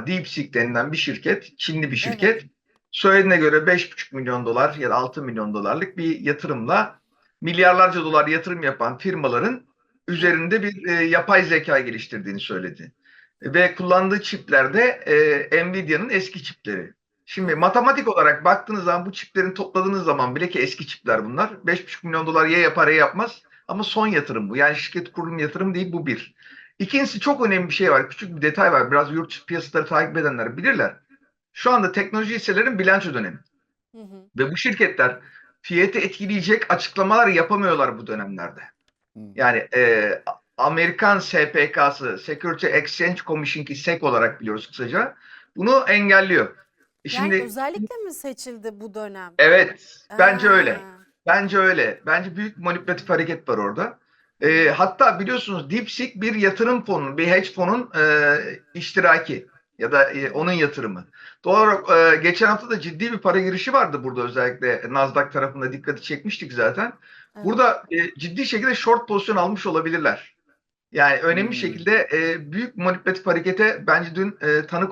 ama DeepSeek denilen bir şirket, Çinli bir şirket söylediğine göre 5,5 milyon dolar ya da 6 milyon dolarlık bir yatırımla milyarlarca dolar yatırım yapan firmaların üzerinde bir e, yapay zeka geliştirdiğini söyledi. Ve kullandığı çipler de e, Nvidia'nın eski çipleri. Şimdi matematik olarak baktığınız zaman bu çiplerin topladığınız zaman bile ki eski çipler bunlar 5,5 milyon dolar ya yapar ya yapmaz ama son yatırım bu. Yani şirket kurulum yatırım değil bu bir. İkincisi çok önemli bir şey var. Küçük bir detay var. Biraz yurt dışı piyasaları takip edenler bilirler. Şu anda teknoloji hisselerin bilanço dönemi. Hı hı. Ve bu şirketler fiyatı etkileyecek açıklamalar yapamıyorlar bu dönemlerde. Hı. Yani e, Amerikan SPK'sı Security Exchange Commission ki SEC olarak biliyoruz kısaca bunu engelliyor. E Şimdi Yani özellikle mi seçildi bu dönem? evet bence Aa, öyle. Bence öyle. Bence büyük manipülatif hareket var orada. E, hatta biliyorsunuz DeepSeek bir yatırım fonu, bir hedge fonun e, iştiraki ya da e, onun yatırımı. Doğal olarak e, geçen hafta da ciddi bir para girişi vardı burada özellikle Nasdaq tarafında dikkati çekmiştik zaten. Evet. Burada e, ciddi şekilde short pozisyon almış olabilirler. Yani önemli Hmm. şekilde e, büyük manipülatif harekete bence dün e, tanık